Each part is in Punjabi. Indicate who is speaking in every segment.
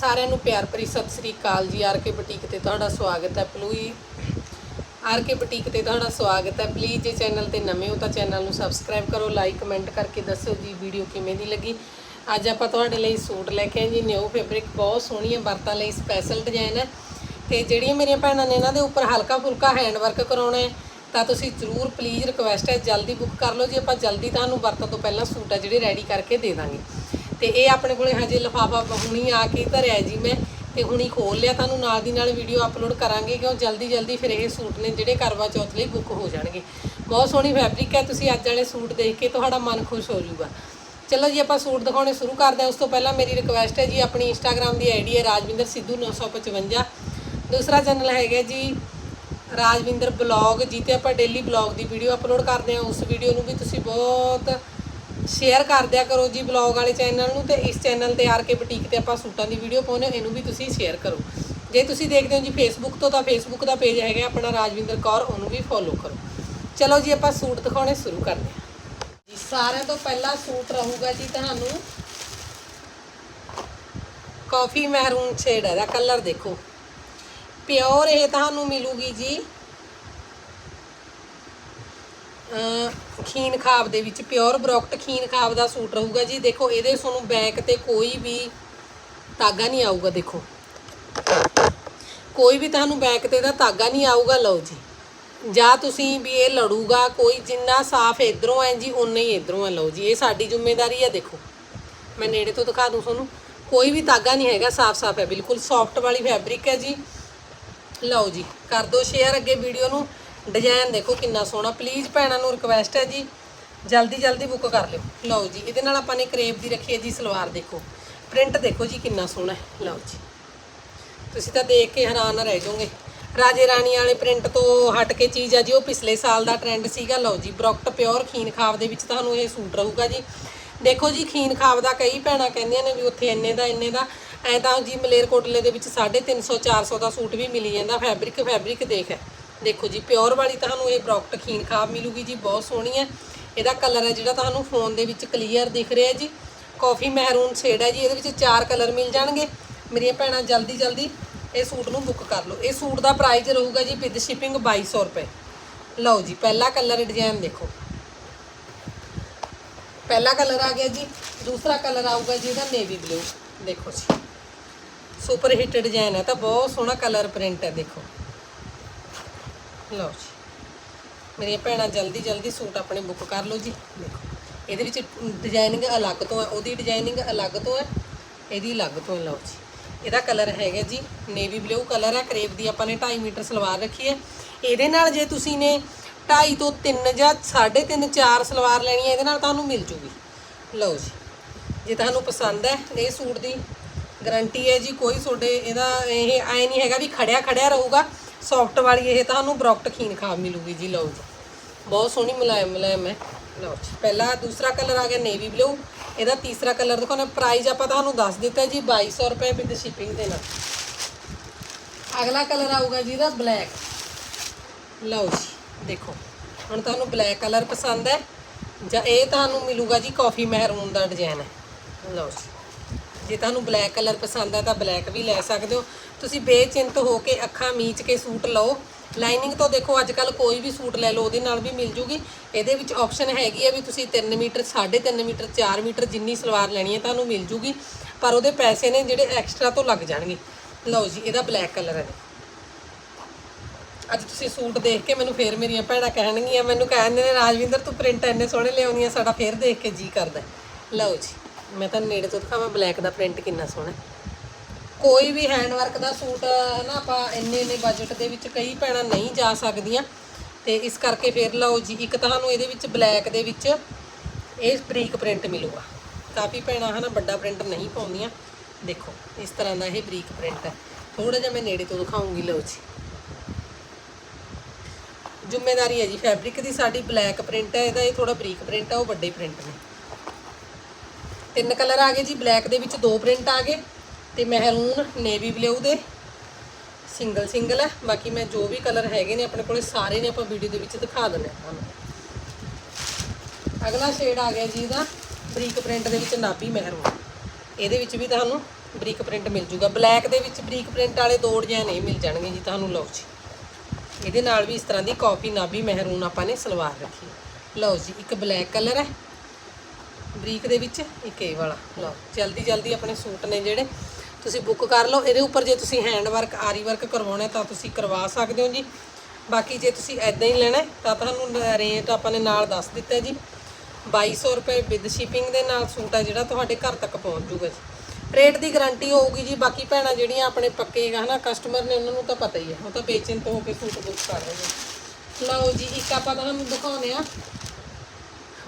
Speaker 1: ਸਾਰਿਆਂ ਨੂੰ ਪਿਆਰ ਭਰੀ ਸਤਿ ਸ੍ਰੀ ਅਕਾਲ ਜੀ। ਆਰ ਕੇ ਬੁਟੀਕ ਤੇ ਤੁਹਾਡਾ ਸਵਾਗਤ ਹੈ ਪਲੂਈ। ਆਰ ਕੇ ਬੁਟੀਕ ਤੇ ਤੁਹਾਡਾ ਸਵਾਗਤ ਹੈ। ਪਲੀਜ਼ ਜੇ ਚੈਨਲ ਤੇ ਨਵੇਂ ਹੋ ਤਾਂ ਚੈਨਲ ਨੂੰ ਸਬਸਕ੍ਰਾਈਬ ਕਰੋ, ਲਾਈਕ, ਕਮੈਂਟ ਕਰਕੇ ਦੱਸੋ ਜੀ ਵੀਡੀਓ ਕਿਵੇਂ ਦੀ ਲੱਗੀ। ਅੱਜ ਆਪਾਂ ਤੁਹਾਡੇ ਲਈ ਸੂਟ ਲੈ ਕੇ ਆਏ ਜੀ। ਨਿਊ ਫੈਬਰਿਕ, ਬਹੁਤ ਸੋਹਣੀ ਹੈ ਵਰਤਾਂ ਲਈ ਸਪੈਸ਼ਲ ਡਿਜ਼ਾਈਨ ਹੈ। ਤੇ ਜਿਹੜੀਆਂ ਮੇਰੀਆਂ ਭੈਣਾਂ ਨੇ ਇਹਨਾਂ ਦੇ ਉੱਪਰ ਹਲਕਾ ਫੁਲਕਾ ਹੈਂਡ ਵਰਕ ਕਰਾਉਣਾ ਹੈ, ਤਾਂ ਤੁਸੀਂ ਜ਼ਰੂਰ ਪਲੀਜ਼ ਰਿਕਵੈਸਟ ਹੈ, ਜਲਦੀ ਬੁੱਕ ਕਰ ਲਓ ਜੀ। ਆਪਾਂ ਜਲਦੀ ਤੁਹਾਨੂੰ ਵਰਤੋਂ ਤੋਂ ਪਹਿਲਾਂ ਸੂਟ ਹੈ, ਜਿਹੜੇ ਰੈਡੀ ਕਰਕੇ ਦੇ ਦਾਂਗੇ। ਤੇ ਇਹ ਆਪਣੇ ਕੋਲੇ ਹਜੇ ਲਿਫਾਫਾ ਹੁਣੀ ਆ ਕੇ ਧਰਿਆ ਜੀ ਮੈਂ, ਤੇ ਹੁਣੀ ਖੋਲ ਲਿਆ। ਤੁਹਾਨੂੰ ਨਾਲ ਦੀ ਨਾਲ ਵੀਡੀਓ ਅਪਲੋਡ ਕਰਾਂਗੇ, ਕਿਉਂ ਜਲਦੀ ਜਲਦੀ ਫਿਰ ਇਹ ਸੂਟ ਨੇ ਜਿਹੜੇ ਕਰਵਾ ਚੌਥ ਲਈ ਬੁੱਕ ਹੋ ਜਾਣਗੇ। ਬਹੁਤ ਸੋਹਣੀ ਫੈਬਰਿਕ ਹੈ, ਤੁਸੀਂ ਅੱਜ ਵਾਲੇ ਸੂਟ ਦੇਖ ਕੇ ਤੁਹਾਡਾ ਮਨ ਖੁਸ਼ ਹੋ ਜਾਊਗਾ। ਚਲੋ ਜੀ, ਆਪਾਂ ਸੂਟ ਦਿਖਾਉਣੇ ਸ਼ੁਰੂ ਕਰਦੇ ਹਾਂ। ਉਸ ਤੋਂ ਪਹਿਲਾਂ ਮੇਰੀ ਰਿਕੁਐਸਟ ਹੈ ਜੀ, ਆਪਣੀ ਇੰਸਟਾਗ੍ਰam ਦੀ ਆਈਡੀ ਹੈ ਰਾਜਵਿੰਦਰ ਸਿੱਧੂ 955 ਦੂਸਰਾ ਚੈਨਲ ਹੈਗਾ ਜੀ, ਰਾਜਵਿੰਦਰ ਬਲੌਗ ਜਿੱਤੇ ਆਪਾਂ ਡੇਲੀ ਬਲੌਗ ਦੀ ਵੀਡੀਓ ਅਪਲੋਡ ਕਰਦੇ ਹਾਂ। ਉਸ ਵੀਡੀਓ ਨੂੰ ਵੀ ਤੁਸੀਂ ਬਹੁਤ ਸ਼ੇਅਰ ਕਰ ਦਿਆ ਕਰੋ ਜੀ ਬਲੌਗ ਵਾਲੇ ਚੈਨਲ ਨੂੰ ਤੇ ਇਸ ਚੈਨਲ ਤੇ ਆਰ ਕੇ ਬੁਟੀਕ ਤੇ ਆਪਾਂ ਸੂਟਾਂ ਦੀ ਵੀਡੀਓ ਪਾਉਂਦੇ ਹਾਂ, ਇਹਨੂੰ ਵੀ ਤੁਸੀਂ ਸ਼ੇਅਰ ਕਰੋ। ਜੇ ਤੁਸੀਂ ਦੇਖਦੇ ਹੋ ਜੀ ਫੇਸਬੁੱਕ ਤੋਂ ਤਾਂ ਫੇਸਬੁੱਕ ਦਾ ਪੇਜ ਹੈਗਾ ਆਪਣਾ ਰਾਜਵਿੰਦਰ ਕੌਰ, ਉਹਨੂੰ ਵੀ ਫੋਲੋ ਕਰੋ। ਚਲੋ ਜੀ ਆਪਾਂ ਸੂਟ ਦਿਖਾਉਣੇ ਸ਼ੁਰੂ ਕਰਦੇ ਹਾਂ। ਜੀ, ਸਾਰਿਆਂ ਤੋਂ ਪਹਿਲਾ ਸੂਟ ਰਹੂਗਾ ਜੀ ਤੁਹਾਨੂੰ ਕਾਫੀ ਮਹਿਰੂਨ ਸ਼ੇਡ ਹੈ ਦਾ ਕਲਰ ਦੇਖੋ। ਪਿਓਰ ਇਹ ਤੁਹਾਨੂੰ ਮਿਲੂਗੀ ਜੀ ਖੀਨ ਖਾਬ ਦੇ ਵਿੱਚ ਪਿਓਰ ਬਰੋਕਟ ਖੀਨ ਖਾਬ ਦਾ ਸੂਟ ਰਹੂਗਾ ਜੀ। ਦੇਖੋ, ਇਹਦੇ ਤੁਹਾਨੂੰ ਬੈਕ ਤੇ ਕੋਈ ਵੀ ਧਾਗਾ ਨਹੀਂ ਆਊਗਾ, ਦੇਖੋ। ਕੋਈ ਵੀ ਤੁਹਾਨੂੰ ਬੈਕ ਤੇ ਦਾ ਧਾਗਾ ਨਹੀਂ ਆਊਗਾ, ਲਓ ਜੀ। ਜਾਂ ਤੁਸੀਂ ਵੀ ਇਹ ਲੜੂਗਾ, ਕੋਈ ਜਿੰਨਾ ਸਾਫ਼ ਇਧਰੋਂ ਹੈ ਜੀ ਉਨਾ ਹੀ ਇਧਰੋਂ ਹੈ, ਲਓ ਜੀ। ਇਹ ਸਾਡੀ ਜ਼ਿੰਮੇਵਾਰੀ ਹੈ, ਦੇਖੋ। ਮੈਂ ਨੇੜੇ ਤੋਂ ਦਿਖਾ ਦੂੰ ਤੁਹਾਨੂੰ। ਕੋਈ ਵੀ ਧਾਗਾ ਨਹੀਂ ਹੈਗਾ, ਸਾਫ਼-ਸਾਫ਼ ਹੈ, ਬਿਲਕੁਲ ਸੌਫਟ ਵਾਲੀ ਫੈਬਰਿਕ ਹੈ ਜੀ। ਲਓ ਜੀ, ਕਰ ਦਿਓ ਸ਼ੇਅਰ ਅੱਗੇ ਵੀਡੀਓ ਨੂੰ। ਡਿਜ਼ਾਈਨ ਦੇਖੋ ਕਿੰਨਾ ਸੋਹਣਾ। ਪਲੀਜ਼ ਭੈਣਾਂ ਨੂੰ ਰਿਕਵੈਸਟ ਹੈ ਜੀ, ਜਲਦੀ ਜਲਦੀ ਬੁੱਕ ਕਰ ਲਿਓ। ਲਓ ਜੀ, ਇਹਦੇ ਨਾਲ ਆਪਾਂ ਨੇ ਕਰੇਪ ਦੀ ਰੱਖੀ ਹੈ ਜੀ, ਸਲਵਾਰ ਦੇਖੋ। ਪ੍ਰਿੰਟ ਦੇਖੋ ਜੀ, ਕਿੰਨਾ ਸੋਹਣਾ ਹੈ। ਲਓ ਜੀ। ਤੁਸੀਂ ਤਾਂ ਦੇਖ ਕੇ ਹੈਰਾਨ ਰਹਿ ਜਾਓਗੇ। ਰਾਜੇ ਰਾਣੀ ਵਾਲੇ ਪ੍ਰਿੰਟ ਤੋਂ ਹਟ ਕੇ ਚੀਜ਼ ਆ ਜੀ, ਉਹ ਪਿਛਲੇ ਸਾਲ ਦਾ ਟ੍ਰੈਂਡ ਸੀਗਾ। ਲਓ ਜੀ ਬਰੋਕਟ ਪਿਓਰ ਖੀਨ ਖਾਬ ਦੇ ਵਿੱਚ ਤੁਹਾਨੂੰ ਇਹ ਸੂਟ ਰਹੂਗਾ ਜੀ। ਦੇਖੋ ਜੀ, ਖੀਨ ਖਾਬ ਦਾ ਕਈ ਭੈਣਾਂ ਕਹਿੰਦੀਆਂ ਨੇ ਵੀ ਉੱਥੇ ਇੰਨੇ ਦਾ ਇੰਨੇ ਦਾ। ਐ ਤਾਂ ਜੀ ਮਲੇਰਕੋਟਲੇ ਦੇ ਵਿੱਚ 350 400 ਦਾ ਸੂਟ ਵੀ ਮਿਲੀ ਜਾਂਦਾ। ਫੈਬਰਿਕ ਫੈਬਰਿਕ ਦੇਖ। ਹੈ ਦੇਖੋ ਜੀ, ਪਿਓਰ ਵਾਲੀ ਤੁਹਾਨੂੰ ਇਹ ਪ੍ਰੋਡਕਟ ਖੀਨ ਖਾਬ ਮਿਲੂਗੀ ਜੀ, ਬਹੁਤ ਸੋਹਣੀ ਹੈ। ਇਹਦਾ ਕਲਰ ਹੈ ਜਿਹੜਾ ਤੁਹਾਨੂੰ ਫੋਨ ਦੇ ਵਿੱਚ ਕਲੀਅਰ ਦਿਖ ਰਿਹਾ ਜੀ। ਕਾਫੀ ਮਹਿਰੂਨ ਸ਼ੇਡ ਹੈ ਜੀ, ਇਹਦੇ ਵਿੱਚ ਚਾਰ ਕਲਰ ਮਿਲ ਜਾਣਗੇ। ਮੇਰੀਆਂ ਭੈਣਾਂ, ਜਲਦੀ ਜਲਦੀ ਇਹ ਸੂਟ ਨੂੰ ਬੁੱਕ ਕਰ ਲਓ। ਇਹ ਸੂਟ ਦਾ ਪ੍ਰਾਈਸ ਰਹੂਗਾ ਜੀ ਵਿਦ ਸ਼ਿਪਿੰਗ 2200 ਰੁਪਏ। ਲਓ ਜੀ, ਪਹਿਲਾ ਕਲਰ ਡਿਜ਼ਾਈਨ ਦੇਖੋ। ਪਹਿਲਾ ਕਲਰ ਆ ਗਿਆ ਜੀ, ਦੂਸਰਾ ਕਲਰ ਆਊਗਾ ਜੀ ਇਹਦਾ ਨੇਵੀ ਬਲੂ ਦੇਖੋ ਜੀ ਸੁਪਰ ਹਿੱਟ ਡਿਜ਼ਾਈਨ ਹੈ ਤਾਂ ਬਹੁਤ ਸੋਹਣਾ ਕਲਰ ਪ੍ਰਿੰਟ ਹੈ, ਦੇਖੋ। ਲਓ ਜੀ। ਮੇਰੀਆਂ ਭੈਣਾਂ ਜਲਦੀ ਜਲਦੀ ਸੂਟ ਆਪਣੇ ਬੁੱਕ ਕਰ ਲਓ ਜੀ। ਦੇਖੋ, ਇਹਦੇ ਵਿੱਚ ਡਿਜ਼ਾਈਨਿੰਗ ਅਲੱਗ ਤੋਂ ਹੈ, ਉਹਦੀ ਡਿਜ਼ਾਈਨਿੰਗ ਅਲੱਗ ਤੋਂ ਹੈ, ਇਹਦੀ ਅਲੱਗ ਤੋਂ ਲਓ ਜੀ। ਇਹਦਾ ਕਲਰ ਹੈਗਾ ਜੀ ਨੇਵੀ ਬਲੂ ਕਲਰ ਹੈ ਕਰੇਪ ਦੀ ਆਪਾਂ ਨੇ 2.5 ਮੀਟਰ ਸਲਵਾਰ ਰੱਖੀ ਹੈ। ਇਹਦੇ ਨਾਲ ਜੇ ਤੁਸੀਂ ਨੇ 2.5 ਤੋਂ 3 ਜਾਂ 3.5 4 ਸਲਵਾਰ ਲੈਣੀ ਹੈ, ਇਹਦੇ ਨਾਲ ਤੁਹਾਨੂੰ ਮਿਲ ਜੂਗੀ। ਲਓ ਜੀ, ਜੇ ਤੁਹਾਨੂੰ ਪਸੰਦ ਹੈ, ਇਹ ਸੂਟ ਦੀ ਗਾਰੰਟੀ ਹੈ ਜੀ, ਕੋਈ ਤੁਹਾਡੇ ਇਹਦਾ ਇਹ ਐ ਨਹੀਂ ਹੈਗਾ ਵੀ ਖੜਿਆ ਖੜਿਆ ਰਹੂਗਾ। ਸੌਫਟ ਵਾਲੀ ਇਹ ਤੁਹਾਨੂੰ ਬਰੋਕਟ ਖੀਨ ਖਾਬ ਮਿਲੂਗੀ ਜੀ, ਲਓ ਜੀ। ਬਹੁਤ ਸੋਹਣੀ ਮੁਲਾਇਮ ਮੁਲਾਇਮ ਹੈ। ਲਓ ਜੀ। ਪਹਿਲਾ ਦੂਸਰਾ ਕਲਰ ਆ ਗਿਆ ਨੇਵੀ ਬਲੂ। ਇਹਦਾ ਤੀਸਰਾ ਕਲਰ ਦੇਖੋ ਨਾ ਪ੍ਰਾਈਸ ਆਪਾਂ ਤੁਹਾਨੂੰ ਦੱਸ ਦਿੱਤਾ ਜੀ 2200 ਰੁਪਏ ਵਿਦ ਸ਼ਿਪਿੰਗ ਦੇ ਨਾਲ। ਅਗਲਾ ਕਲਰ ਆਊਗਾ ਜੀ ਇਹਦਾ ਬਲੈਕ ਲਓ ਜੀ, ਦੇਖੋ। ਹੁਣ ਤੁਹਾਨੂੰ ਬਲੈਕ ਕਲਰ ਪਸੰਦ ਹੈ ਜਾਂ ਇਹ ਤੁਹਾਨੂੰ ਮਿਲੂਗਾ ਜੀ ਕਾਫੀ ਮਹਿਰੂਨ ਦਾ ਡਿਜ਼ਾਈਨ ਹੈ। ਲਓ ਜੀ। ਜੇ ਤੁਹਾਨੂੰ ਬਲੈਕ ਕਲਰ ਪਸੰਦ ਹੈ ਤਾਂ ਬਲੈਕ ਵੀ ਲੈ ਸਕਦੇ ਹੋ। ਤੁਸੀਂ ਬੇਚਿੰਤ ਹੋ ਕੇ ਅੱਖਾਂ ਮੀਚ ਕੇ ਸੂਟ ਲਓ। ਲਾਈਨਿੰਗ ਤੋਂ ਦੇਖੋ ਅੱਜ ਕੱਲ ਕੋਈ ਵੀ ਸੂਟ ਲੈ ਲਓ, ਉਹਦੇ ਨਾਲ ਵੀ ਮਿਲ ਜੂਗੀ। ਇਹਦੇ ਵਿੱਚ ਆਪਸ਼ਨ ਹੈਗੀ ਹੈ ਵੀ ਤੁਸੀਂ 3 ਮੀਟਰ 3.5 ਮੀਟਰ 4 ਮੀਟਰ ਜਿੰਨੀ ਸਲਵਾਰ ਲੈਣੀ ਹੈ ਤੁਹਾਨੂੰ ਮਿਲ ਜੂਗੀ। ਪਰ ਉਹਦੇ ਪੈਸੇ ਨੇ ਜਿਹੜੇ ਐਕਸਟਰਾ ਤੋਂ ਲੱਗ ਜਾਣਗੇ। ਲਓ ਜੀ, ਇਹਦਾ ਬਲੈਕ ਕਲਰ ਹੈ। ਅੱਜ ਤੁਸੀਂ ਸੂਟ ਦੇਖ ਕੇ ਮੈਨੂੰ ਫੇਰ ਮੇਰੀਆਂ ਭੈਣਾਂ ਕਹਿਣਗੀਆਂ, ਮੈਨੂੰ ਕਹਿੰਦੇ ਨੇ, ਰਾਜਵਿੰਦਰ, ਤੂੰ ਪ੍ਰਿੰਟ ਇੰਨੇ ਸੋਹਣੇ ਲਿਆਉਣੀ ਆ, ਸਾਡਾ ਫੇਰ ਦੇਖ ਕੇ ਜੀ ਕਰਦਾ ਲਓ ਜੀ। ਮੈਂ ਤੁਹਾਨੂੰ ਨੇੜੇ ਤੋਂ ਦਿਖਾਵਾਂ ਬਲੈਕ ਦਾ ਪ੍ਰਿੰਟ ਕਿੰਨਾ ਸੋਹਣਾ ਕੋਈ ਵੀ ਹੈਂਡ ਵਰਕ ਦਾ ਸੂਟ, ਨਾ ਆਪਾਂ ਇੰਨੇ ਇੰਨੇ ਬਜਟ ਦੇ ਵਿੱਚ ਕਈ ਭੈਣਾਂ ਨਹੀਂ ਜਾ ਸਕਦੀਆਂ। ਤੇ ਇਸ ਕਰਕੇ ਫੇਰ ਲਓ ਜੀ, ਇੱਕ ਤੁਹਾਨੂੰ ਇਹਦੇ ਵਿੱਚ ਬਲੈਕ ਦੇ ਵਿੱਚ ਇਹ ਬਰੀਕ ਪ੍ਰਿੰਟ ਮਿਲੂਗਾ। ਕਾਫੀ ਭੈਣਾਂ ਹਨਾ ਵੱਡਾ ਪ੍ਰਿੰਟ ਨਹੀਂ ਪਾਉਂਦੀਆਂ। ਦੇਖੋ, ਇਸ ਤਰ੍ਹਾਂ ਦਾ ਇਹ ਬਰੀਕ ਪ੍ਰਿੰਟ ਹੈ। ਥੋੜਾ ਜਿਹਾ ਮੈਂ ਨੇੜੇ ਤੋਂ ਦਿਖਾਉਂਗੀ, ਲਓ ਜੀ। ਜ਼ਿੰਮੇਵਾਰੀ ਹੈ ਜੀ ਫੈਬਰਿਕ ਦੀ ਸਾਡੀ ਬਲੈਕ ਪ੍ਰਿੰਟ ਹੈ, ਇਹਦਾ ਇਹ ਥੋੜਾ ਬਰੀਕ ਪ੍ਰਿੰਟ ਹੈ, ਉਹ ਵੱਡੇ ਪ੍ਰਿੰਟ ਨੇ। ਤਿੰਨ ਕਲਰ ਆ ਗਏ ਜੀ, ਬਲੈਕ ਦੇ ਵਿੱਚ ਦੋ ਪ੍ਰਿੰਟ ਆ ਗਏ ਤੇ ਮਹਿਰੂਨ ਨੇਵੀ ਬਲੂ ਦੇ, ਸਿੰਗਲ ਸਿੰਗਲ ਹੈ ਬਾਕੀ ਮੈਂ ਜੋ ਵੀ ਕਲਰ ਹੈਗੇ ਨੇ ਆਪਣੇ ਕੋਲੇ ਸਾਰੇ ਨੇ ਆਪਾਂ ਵੀਡੀਓ ਦੇ ਵਿੱਚ ਦਿਖਾ ਦਿੰਦੇ ਹਾਂ ਤੁਹਾਨੂੰ। ਅਗਲਾ ਸ਼ੇਡ ਆ ਗਿਆ ਜੀ ਇਹਦਾ, ਬਰੀਕ ਪ੍ਰਿੰਟ ਦੇ ਵਿੱਚ ਨਾਭੀ ਮਹਿਰੂਨ। ਇਹਦੇ ਵਿੱਚ ਵੀ ਤੁਹਾਨੂੰ ਬਰੀਕ ਪ੍ਰਿੰਟ ਮਿਲ ਜੂਗਾ। ਬਲੈਕ ਦੇ ਵਿੱਚ ਬਰੀਕ ਪ੍ਰਿੰਟ ਵਾਲੇ ਦੋ ਡਿਜ਼ਾਈਨ ਇਹ ਮਿਲ ਜਾਣਗੇ ਜੀ ਤੁਹਾਨੂੰ, ਲਓ ਜੀ। ਇਹਦੇ ਨਾਲ ਵੀ ਇਸ ਤਰ੍ਹਾਂ ਦੀ ਕਾਫੀ ਨਾਭੀ ਮਹਿਰੂਨ ਆਪਾਂ ਨੇ ਸਲਵਾਰ ਰੱਖੀ ਹੈ। ਲਓ ਜੀ, ਇੱਕ ਬਲੈਕ ਕਲਰ ਹੈ। ਬਰੀਕ ਦੇ ਵਿੱਚ, ਇੱਕ ਇਹ ਵਾਲਾ। ਲਓ, ਜਲਦੀ ਜਲਦੀ ਆਪਣੇ ਸੂਟ ਨੇ ਜਿਹੜੇ ਤੁਸੀਂ ਬੁੱਕ ਕਰ ਲਓ। ਇਹਦੇ ਉੱਪਰ ਜੇ ਤੁਸੀਂ ਹੈਂਡ ਵਰਕ ਆਰੀ ਵਰਕ ਕਰਵਾਉਣਾ ਤਾਂ ਤੁਸੀਂ ਕਰਵਾ ਸਕਦੇ ਹੋ ਜੀ। ਬਾਕੀ ਜੇ ਤੁਸੀਂ ਐਦਾਂ ਹੀ ਲੈਣਾ ਤਾਂ ਤੁਹਾਨੂੰ ਰੇਟ ਆਪਾਂ ਨੇ ਨਾਲ ਦੱਸ ਦਿੱਤਾ ਹੈ ਜੀ। 2200 ਰੁਪਏ ਵਿਦ ਸ਼ਿਪਿੰਗ ਦੇ ਨਾਲ ਸੂਟ ਹੈ ਜਿਹੜਾ ਤੁਹਾਡੇ ਘਰ ਤੱਕ ਪਹੁੰਚ ਜੂਗਾ ਜੀ। ਰੇਟ ਦੀ ਗਾਰੰਟੀ ਹੋਊਗੀ ਜੀ। ਬਾਕੀ ਭੈਣਾਂ ਜਿਹੜੀਆਂ ਆਪਣੇ ਪੱਕੇ ਹਨਾ, ਕਸਟਮਰ ਨੇ ਉਹਨਾਂ ਨੂੰ ਤਾਂ ਪਤਾ ਹੀ ਹੈ। ਉਹ ਤਾਂ ਬੇਚਿੰਤ ਹੋ ਕੇ ਸੂਟ ਬੁੱਕ ਕਰ ਰਹੇ ਨੇ। ਲਓ ਜੀ, ਇੱਕ ਆਪਾਂ ਤੁਹਾਨੂੰ ਦਿਖਾਉਂਦੇ ਆ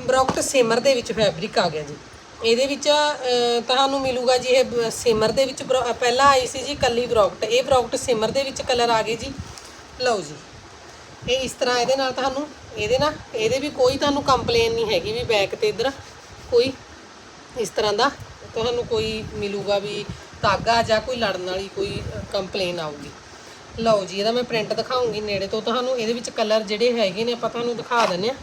Speaker 1: ਬਰੋਕਟ ਸਿਮਰ ਦੇ ਵਿੱਚ ਫੈਬਰਿਕ ਆ ਗਿਆ ਜੀ। ਇਹਦੇ ਵਿੱਚ ਤੁਹਾਨੂੰ ਮਿਲੂਗਾ ਜੀ ਇਹ ਸਿਮਰ ਦੇ ਵਿੱਚ ਬਰੋ- ਪਹਿਲਾਂ ਆਈ ਸੀ ਜੀ ਕੱਲੀ ਬਰੋਕਟ ਇਹ ਬਰੋਕਟ ਸਿਮਰ ਦੇ ਵਿੱਚ ਕਲਰ ਆ ਗਏ ਜੀ। ਲਓ ਜੀ। ਇਹ ਇਸ ਤਰ੍ਹਾਂ ਇਹਦੇ ਨਾਲ ਤੁਹਾਨੂੰ, ਇਹਦੇ ਨਾਲ ਇਹਦੇ ਵੀ ਕੋਈ ਤੁਹਾਨੂੰ ਕੰਪਲੇਨ ਨਹੀਂ ਹੈਗੀ ਵੀ ਬੈਕ ਤੇ ਇਧਰ ਕੋਈ ਇਸ ਤਰ੍ਹਾਂ ਦਾ ਤੁਹਾਨੂੰ ਕੋਈ ਮਿਲੂਗਾ ਵੀ ਧਾਗਾ ਜਾਂ ਕੋਈ ਲੜਨ ਵਾਲੀ ਕੋਈ ਕੰਪਲੇਨ ਆਊਗੀ। ਲਓ ਜੀ, ਇਹਦਾ ਮੈਂ ਪ੍ਰਿੰਟ ਦਿਖਾਉਂਗੀ ਨੇੜੇ ਤੋਂ। ਤੁਹਾਨੂੰ ਇਹਦੇ ਵਿੱਚ ਕਲਰ ਜਿਹੜੇ ਹੈਗੇ ਨੇ ਆਪਾਂ ਤੁਹਾਨੂੰ ਦਿਖਾ ਦਿੰਦੇ ਆ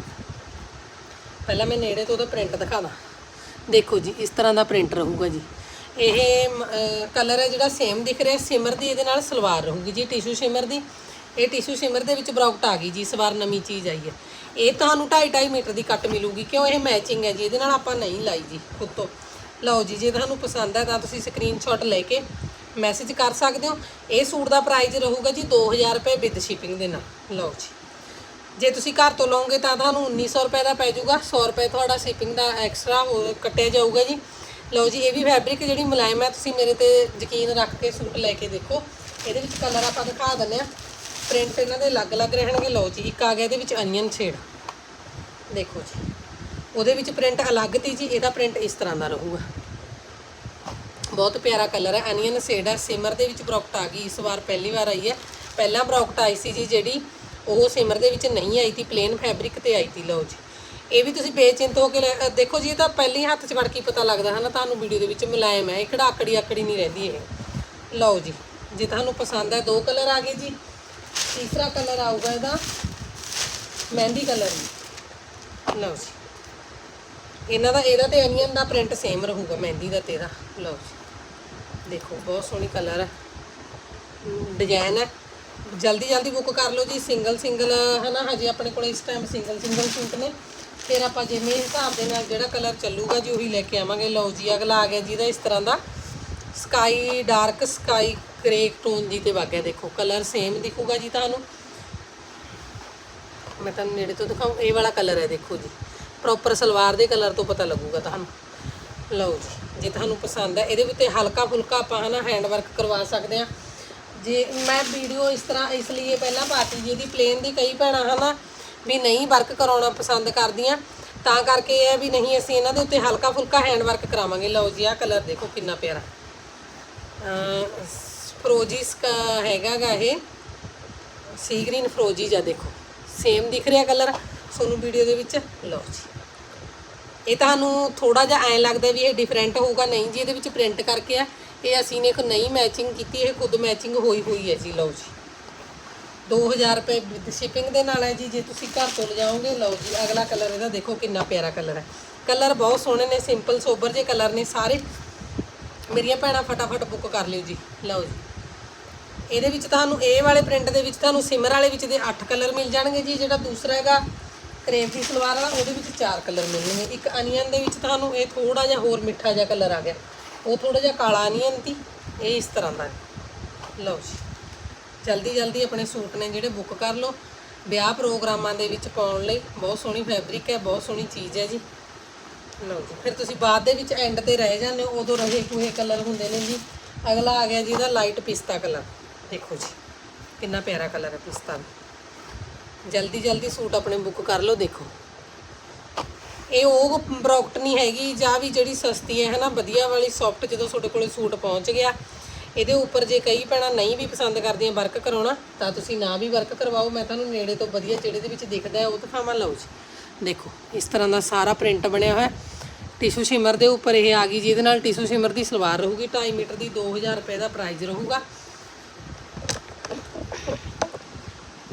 Speaker 1: ਪਹਿਲਾਂ ਮੈਂ ਨੇੜੇ ਤੋਂ ਉਹਦਾ ਪ੍ਰਿੰਟ ਦਿਖਾਦਾ ਦੇਖੋ ਜੀ, ਇਸ ਤਰ੍ਹਾਂ ਦਾ ਪ੍ਰਿੰਟ ਰਹੂਗਾ ਜੀ। ਇਹ ਕਲਰ ਹੈ ਜਿਹੜਾ ਸੇਮ ਦਿਖ ਰਿਹਾ ਸਿਮਰ ਦੀ ਇਹਦੇ ਨਾਲ ਸਲਵਾਰ ਰਹੂਗੀ ਜੀ ਟਿਸ਼ੂ ਸਿਮਰ ਦੀ। ਇਹ ਟਿਸ਼ੂ ਸਿਮਰ ਦੇ ਵਿੱਚ ਬਰੌਕਟ ਆ ਗਈ ਜੀ, ਇਸ ਵਾਰ ਨਵੀਂ ਚੀਜ਼ ਆਈ ਹੈ। ਇਹ ਤੁਹਾਨੂੰ 2.5 ਮੀਟਰ ਦੀ ਕੱਟ ਮਿਲੂਗੀ, ਕਿਉਂ ਇਹ ਮੈਚਿੰਗ ਹੈ ਜੀ, ਇਹਦੇ ਨਾਲ ਆਪਾਂ ਨਹੀਂ ਲਾਈ ਜੀ, ਖੁਦ ਤੋਂ। ਲਓ ਜੀ, ਜੇ ਤੁਹਾਨੂੰ ਪਸੰਦ ਹੈ ਤਾਂ ਤੁਸੀਂ ਸਕਰੀਨਸ਼ਾਟ ਲੈ ਕੇ ਮੈਸੇਜ ਕਰ ਸਕਦੇ ਹੋ। ਇਹ ਸੂਟ ਦਾ ਪ੍ਰਾਈਸ ਰਹੂਗਾ ਜੀ 2000 ਰੁਪਏ ਵਿਦ ਸ਼ਿਪਿੰਗ ਦੇ ਨਾਲ। ਲਓ ਜੀ। ਜੇ ਤੁਸੀਂ ਘਰ ਤੋਂ ਲਓਗੇ ਤਾਂ ਤੁਹਾਨੂੰ 1900 ਰੁਪਏ ਦਾ ਪੈ ਜਾਊਗਾ 100 ਰੁਪਏ ਤੁਹਾਡਾ ਸ਼ਿਪਿੰਗ ਦਾ ਐਕਸਟਰਾ ਹੋਰ ਕੱਟਿਆ ਜਾਊਗਾ ਜੀ। ਲਓ ਜੀ, ਇਹ ਵੀ ਫੈਬਰਿਕ ਜਿਹੜੀ ਮੁਲਾਇਮ ਹੈ, ਤੁਸੀਂ ਮੇਰੇ ਤੇ ਯਕੀਨ ਰੱਖ ਕੇ ਸੂਟ ਲੈ ਕੇ ਦੇਖੋ। ਇਹਦੇ ਵਿੱਚ ਕਲਰ ਆਪਾਂ ਦਿਖਾ ਦਿੰਦੇ ਆ ਪ੍ਰਿੰਟ ਇਹਨਾਂ ਦੇ ਅਲੱਗ-ਅਲੱਗ ਰਹਿਣਗੇ। ਲਓ ਜੀ, ਇੱਕ ਆ ਗਿਆ ਇਹਦੇ ਵਿੱਚ ਅਨੀਅਨ ਸ਼ੇਡ ਦੇਖੋ ਜੀ, ਉਹਦੇ ਵਿੱਚ ਪ੍ਰਿੰਟ ਅਲੱਗ ਤੀ ਜੀ, ਇਹਦਾ ਪ੍ਰਿੰਟ ਇਸ ਤਰ੍ਹਾਂ ਦਾ ਰਹੂਗਾ। ਬਹੁਤ ਪਿਆਰਾ ਕਲਰ ਹੈ। ਅਨੀਅਨ ਸ਼ੇਡ ਹੈ। ਸਿਮਰ ਦੇ ਵਿੱਚ ਬਰੋਕਟ ਆ ਗਈ। ਇਸ ਵਾਰ ਪਹਿਲੀ ਵਾਰ ਆਈ ਹੈ। ਪਹਿਲਾਂ ਬਰੋਕਟ ਆਈ ਸੀ ਜੀ ਜਿਹੜੀ ਉਹ ਸਿਮਰ ਦੇ ਵਿੱਚ ਨਹੀਂ ਆਈ ਤੀ ਪਲੇਨ ਫੈਬਰਿਕ ਤੇ ਆਈ ਤੀ ਲਓ ਜੀ। ਇਹ ਵੀ ਤੁਸੀਂ ਬੇਚਿੰਤ ਹੋ ਕੇ ਲੈ- ਦੇਖੋ ਜੀ, ਇਹ ਤਾਂ ਪਹਿਲੀ ਹੱਥ 'ਚ ਫੜ ਕੇ ਹੀ ਪਤਾ ਲੱਗਦਾ ਹੈ ਨਾ, ਤੁਹਾਨੂੰ ਵੀਡੀਓ ਦੇ ਵਿੱਚ ਮੁਲਾਇਮ ਹੈ, ਇਹ ਕਿਹੜਾ ਆਕੜੀ ਆਕੜੀ ਨਹੀਂ ਰਹਿੰਦੀ ਇਹ। ਲਓ ਜੀ, ਜੇ ਤੁਹਾਨੂੰ ਪਸੰਦ ਹੈ, ਦੋ ਕਲਰ ਆ ਗਏ ਜੀ। ਤੀਸਰਾ ਕਲਰ ਆਊਗਾ ਇਹਦਾ, ਮਹਿੰਦੀ ਕਲਰ ਜੀ। ਲਓ ਜੀ। ਇਹਨਾਂ ਦਾ, ਇਹਦਾ ਤੇ ਅਨੀਅਨ ਦਾ ਪ੍ਰਿੰਟ ਸੇਮ ਰਹੂਗਾ, ਮਹਿੰਦੀ ਦਾ ਤੇ ਇਹਦਾ। ਲਓ ਜੀ। ਦੇਖੋ, ਬਹੁਤ ਸੋਹਣੀ ਕਲਰ ਹੈ। ਡਿਜ਼ਾਈਨ ਹੈ। ਜਲਦੀ ਜਲਦੀ ਬੁੱਕ ਕਰ ਲਓ ਜੀ, ਸਿੰਗਲ ਸਿੰਗਲ, ਹਨਾ, ਹਜੇ ਆਪਣੇ ਕੋਲ ਇਸ ਟਾਈਮ ਸਿੰਗਲ ਸਿੰਗਲ ਸੂਟ ਨੇ। ਫਿਰ ਆਪਾਂ ਜਿਵੇਂ ਹਿਸਾਬ ਦੇ ਨਾਲ ਜਿਹੜਾ ਕਲਰ ਚੱਲੂਗਾ ਜੀ, ਉਹੀ ਲੈ ਕੇ ਆਵਾਂਗੇ। ਲਓ ਜੀ, ਅਗਲਾ ਆ ਗਿਆ ਜੀ ਦਾ ਇਸ ਤਰ੍ਹਾਂ ਦਾ। Sky dark sky grey tone ਜੀ ਤੇ ਵਾਗਿਆ ਦੇਖੋ ਕਲਰ ਸੇਮ ਦਿਖੂਗਾ ਜੀ ਤੁਹਾਨੂੰ। ਮੈਂ ਤੁਹਾਨੂੰ ਨੇੜੇ ਤੋਂ ਦਿਖਾਉਂ ਇਹ ਵਾਲਾ ਕਲਰ ਹੈ ਦੇਖੋ ਜੀ। ਪ੍ਰੋਪਰ ਸਲਵਾਰ ਦੇ ਕਲਰ ਤੋਂ ਪਤਾ ਲੱਗੂਗਾ ਤੁਹਾਨੂੰ। ਲਓ ਜੀ, ਜੇ ਤੁਹਾਨੂੰ ਪਸੰਦ ਹੈ, ਇਹਦੇ ਉੱਤੇ ਹਲਕਾ ਫੁਲਕਾ ਆਪਾਂ, ਹਨਾ ਹੈਂਡ ਵਰਕ ਕਰਵਾ ਸਕਦੇ ਆ ਜੇ ਮੈਂ ਵੀਡੀਓ ਇਸ ਤਰ੍ਹਾਂ, ਇਸ ਲਈ ਪਹਿਲਾਂ ਪਾਤੀ ਜੀ ਦੀ ਪਲੇਨ ਦੀ ਕਈ ਭੈਣਾਂ ਹਨਾ ਵੀ ਨਹੀਂ ਵਰਕ ਕਰਾਉਣਾ ਪਸੰਦ ਕਰਦੀਆਂ, ਤਾਂ ਕਰਕੇ ਇਹ ਹੈ ਵੀ ਨਹੀਂ ਅਸੀਂ ਇਹਨਾਂ ਦੇ ਉੱਤੇ ਹਲਕਾ ਫੁਲਕਾ ਹੈਂਡ ਵਰਕ ਕਰਾਵਾਂਗੇ। ਲਓ ਜੀ, ਆਹ ਕਲਰ ਦੇਖੋ ਕਿੰਨਾ ਪਿਆਰਾ। ਅਹ ਫਰੋਜੀ ਸਕਾ ਹੈਗਾਗਾ ਇਹ। ਸੀ ਗ੍ਰੀਨ ਫਰੋਜੀ ਜਾਂ ਦੇਖੋ। ਸੇਮ ਦਿਖ ਰਿਹਾ ਕਲਰ ਤੁਹਾਨੂੰ ਵੀਡੀਓ ਦੇ ਵਿੱਚ। ਲਓ ਜੀ। ਇਹ ਤੁਹਾਨੂੰ ਥੋੜਾ ਜਿਹਾ ਐਂ ਲੱਗਦਾ ਵੀ ਇਹ ਡਿਫਰੈਂਟ ਹੋਊਗਾ। ਨਹੀਂ ਜੀ, ਇਹਦੇ ਵਿੱਚ ਪ੍ਰਿੰਟ ਕਰਕੇ ਆ। ਇਹ ਅਸੀਂ ਨੇ ਇੱਕ ਨਈ ਮੈਚਿੰਗ ਕੀਤੀ, ਇਹ ਖੁਦ ਮੈਚਿੰਗ ਹੋਈ ਹੋਈ ਹੈ ਜੀ, ਲਓ ਜੀ। 2000 ਰੁਪਏ ਵਿਦ ਸ਼ਿਪਿੰਗ ਦੇ ਨਾਲ ਹੈ ਜੀ, ਜੇ ਤੁਸੀਂ ਘਰ ਤੋਂ ਲਿਜਾਓਗੇ ਲਓ ਜੀ, ਅਗਲਾ ਕਲਰ ਇਹਦਾ ਦੇਖੋ ਕਿੰਨਾ ਪਿਆਰਾ ਕਲਰ ਹੈ। ਕਲਰ ਬਹੁਤ ਸੋਹਣੇ ਨੇ ਸਿੰਪਲ ਸੋਬਰ ਜੇ ਕਲਰ ਨੇ ਸਾਰੇ। ਮੇਰੀਆਂ ਭੈਣਾਂ ਫਟਾਫਟ ਬੁੱਕ ਕਰ ਲਿਓ ਜੀ, ਲਓ ਜੀ। ਇਹਦੇ ਵਿੱਚ ਤੁਹਾਨੂੰ ਇਹ ਵਾਲੇ ਪ੍ਰਿੰਟ ਦੇ ਵਿੱਚ ਤੁਹਾਨੂੰ ਸਿਮਰ ਵਾਲੇ ਵਿੱਚ ਦੇ 8 ਕਲਰ ਮਿਲ ਜਾਣਗੇ ਜੀ, ਜਿਹੜਾ ਦੂਸਰਾ ਹੈਗਾ ਕਰੇਵੀ ਸਲਵਾਰ ਵਾਲਾ, ਉਹਦੇ ਵਿੱਚ 4 ਕਲਰ ਮਿਲਣਗੇ। ਇੱਕ ਅਨੀਅਨ ਦੇ ਵਿੱਚ ਤੁਹਾਨੂੰ ਇਹ ਥੋੜਾ ਜਿਹਾ ਹੋਰ ਮਿੱਠਾ ਜਿਹਾ ਕਲਰ ਆ ਗਿਆ। ਉਹ ਥੋੜਾ ਜਿਹਾ ਕਾਲਾ ਨਹੀਂ ਤੀ ਇਹ ਇਸ ਤਰ੍ਹਾਂ ਦਾ ਲਓ ਜੀ, ਜਲਦੀ ਜਲਦੀ ਆਪਣੇ ਸੂਟ ਨੇ ਜਿਹੜੇ ਬੁੱਕ ਕਰ ਲਓ। ਵਿਆਹ ਪ੍ਰੋਗਰਾਮਾਂ ਦੇ ਵਿੱਚ ਪਾਉਣ ਲਈ ਬਹੁਤ ਸੋਹਣੀ ਫੈਬਰਿਕ ਹੈ, ਬਹੁਤ ਸੋਹਣੀ ਚੀਜ਼ ਹੈ ਜੀ। ਲਓ ਜੀ, ਫਿਰ ਤੁਸੀਂ ਬਾਅਦ ਦੇ ਵਿੱਚ ਐਂਡ ਤੇ ਰਹਿ ਜਾਂਦੇ ਹੋ, ਉਦੋਂ ਰਹੇ ਕੂਹੇ ਕਲਰ ਹੁੰਦੇ ਨੇ ਜੀ। ਅਗਲਾ ਆ ਗਿਆ ਜੀ ਇਹਦਾ ਲਾਈਟ ਪਿਸਤਾ ਕਲਰ ਦੇਖੋ ਜੀ, ਕਿੰਨਾ ਪਿਆਰਾ ਕਲਰ ਹੈ ਪਿਸਤਾ। ਜਲਦੀ ਜਲਦੀ ਸੂਟ ਆਪਣੇ ਬੁੱਕ ਕਰ ਲਓ, ਦੇਖੋ। ਇਹ ਉਹ ਪ੍ਰੋਡਕਟ ਨਹੀਂ ਹੈਗੀ, ਜਾਂ ਵੀ ਜਿਹੜੀ ਸਸਤੀ ਹੈ, ਹਨਾ, ਵਧੀਆ ਵਾਲੀ ਸੌਫਟ ਜਦੋਂ ਤੁਹਾਡੇ ਕੋਲੇ ਸੂਟ ਪਹੁੰਚ ਗਿਆ, ਇਹਦੇ ਉੱਪਰ ਜੇ ਕਈ ਭੈਣਾਂ ਨਹੀਂ ਵੀ ਪਸੰਦ ਕਰਦੀਆਂ ਵਰਕ ਕਰਾਉਣਾ, ਤਾਂ ਤੁਸੀਂ ਨਾ ਵੀ ਵਰਕ ਕਰਵਾਓ, ਮੈਂ ਤੁਹਾਨੂੰ ਨੇੜੇ ਤੋਂ ਵਧੀਆ ਜਿਹੜੇ ਦੇ ਵਿੱਚ ਦਿਖਦਾ ਹੈ, ਉਹ ਦਿਖਾਵਾਂ। ਲਓ ਜੀ, ਦੇਖੋ, ਇਸ ਤਰ੍ਹਾਂ ਦਾ ਸਾਰਾ ਪ੍ਰਿੰਟ ਬਣਿਆ ਹੋਇਆ। ਟਿਸ਼ੂ ਸ਼ਿਮਰ ਦੇ ਉੱਪਰ ਇਹ ਆ ਗਈ ਜਿਹਦੇ ਨਾਲ ਟਿਸ਼ੂ ਸ਼ਿਮਰ ਦੀ ਸਲਵਾਰ ਰਹੂਗੀ 2.5 ਮੀਟਰ ਦੀ 2000 ਰੁਪਏ ਦਾ ਪ੍ਰਾਈਸ ਰਹੂਗਾ।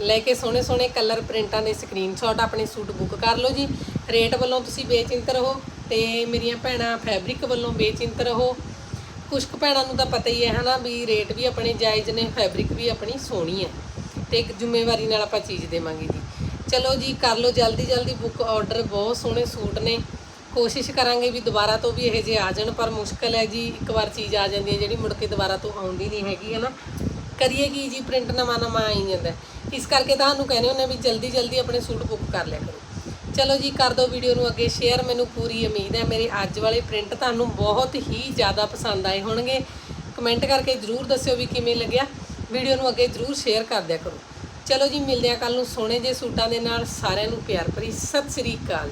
Speaker 1: ਲੈ ਕੇ ਸੋਹਣੇ ਸੋਹਣੇ ਕਲਰ ਪ੍ਰਿੰਟਾਂ ਦੇ ਸਕਰੀਨਸ਼ਾਟ ਆਪਣੇ ਸੂਟ ਬੁੱਕ ਕਰ ਲਓ ਜੀ। ਰੇਟ ਵੱਲੋਂ ਤੁਸੀਂ ਬੇਚਿੰਤ ਰਹੋ ਤੇ ਮੇਰੀਆਂ ਭੈਣਾਂ ਫੈਬਰਿਕ ਵੱਲੋਂ ਬੇਚਿੰਤ ਰਹੋ। ਕੁਝ ਕੁ ਭੈਣਾਂ ਨੂੰ ਤਾਂ ਪਤਾ ਹੀ ਹੈ ਹਨਾ ਵੀ ਰੇਟ ਵੀ ਆਪਣੇ ਜਾਇਜ਼ ਨੇ, ਫੈਬਰਿਕ ਵੀ ਆਪਣੀ ਸੋਹਣੀ ਹੈ ਤੇ ਇੱਕ ਜ਼ਿੰਮੇਵਾਰੀ ਨਾਲ ਆਪਾਂ ਚੀਜ਼ ਦੇਵਾਂਗੇ ਜੀ। ਚਲੋ ਜੀ, ਕਰ ਲਓ ਜਲਦੀ ਜਲਦੀ ਬੁੱਕ, ਆਰਡਰ ਬਹੁਤ ਸੋਹਣੇ ਸੂਟ ਨੇ। ਕੋਸ਼ਿਸ਼ ਕਰਾਂਗੇ ਵੀ ਦੁਬਾਰਾ ਤੋਂ ਵੀ ਇਹ ਜੇ ਆ ਜਾਣ, ਪਰ ਮੁਸ਼ਕਲ ਹੈ ਜੀ, ਇੱਕ ਵਾਰ ਚੀਜ਼ ਆ ਜਾਂਦੀ ਹੈ ਜਿਹੜੀ ਮੁੜ ਕੇ ਦੁਬਾਰਾ ਤੋਂ ਆਉਂਦੀ ਨਹੀਂ ਹੈਗੀ ਹੈ ਨਾ ਕਰੀਏ ਕੀ ਜੀ, ਪ੍ਰਿੰਟ ਨਵਾਂ ਨਵਾਂ ਆਈ ਜਾਂਦਾ। ਇਸ ਕਰਕੇ ਤੁਹਾਨੂੰ ਕਹਿੰਦੇ ਹੁੰਦੇ ਵੀ ਜਲਦੀ ਜਲਦੀ ਆਪਣੇ ਸੂਟ ਬੁੱਕ ਕਰ ਲਿਆ ਕਰੋ। ਚਲੋ ਜੀ, ਕਰ ਦਿਓ ਵੀਡੀਓ ਨੂੰ ਅੱਗੇ ਸ਼ੇਅਰ ਮੈਨੂੰ ਪੂਰੀ ਉਮੀਦ ਹੈ। ਮੇਰੇ ਅੱਜ ਵਾਲੇ ਪ੍ਰਿੰਟ ਤੁਹਾਨੂੰ ਬਹੁਤ ਹੀ ਜ਼ਿਆਦਾ ਪਸੰਦ ਆਏ ਹੋਣਗੇ। ਕਮੈਂਟ ਕਰਕੇ ਜਰੂਰ ਦੱਸਿਓ ਵੀ ਕਿਵੇਂ ਲੱਗਿਆ। ਵੀਡੀਓ ਨੂੰ ਅੱਗੇ ਜਰੂਰ ਸ਼ੇਅਰ ਕਰ ਦਿਆ ਕਰੋ। ਚਲੋ ਜੀ, ਮਿਲਦੇ ਆ ਕੱਲ ਨੂੰ ਸੋਹਣੇ ਜੇ ਸੂਟਾਂ ਦੇ ਨਾਲ। ਸਾਰਿਆਂ ਨੂੰ ਪਿਆਰ ਭਰੀ ਸਤਿ ਸ੍ਰੀ ਅਕਾਲ।